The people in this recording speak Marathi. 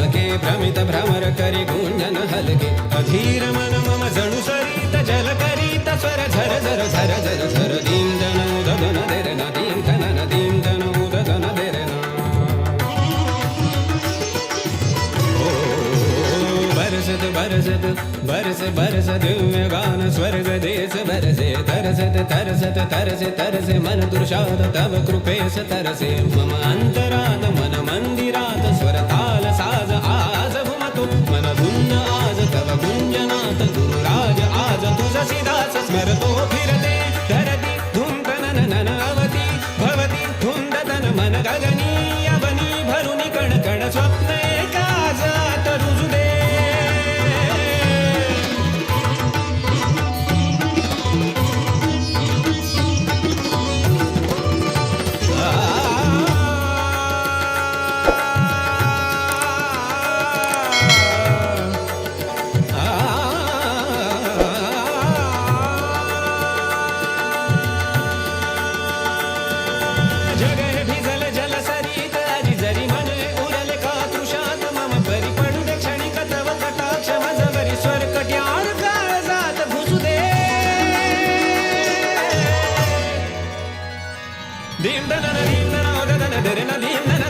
चमके भ्रमित भ्रमर करि गुञ्जन हलके। अधीर मन मम जणु सरित जल करीत स्वर झर झर झर झर झर। दीन्दन उदगन देरन दीन्दन दीन्दन उदगन देरन बरसत बरसत बरस बरस दिव्य गान स्वर्ग देश बरसे। तरसत तरसत तरसे तरसे मन दुर्शात तव कृपेस तरसे। मम अंतरात casidas, smerdo vi. दीन दन दीन दन ओदन दरे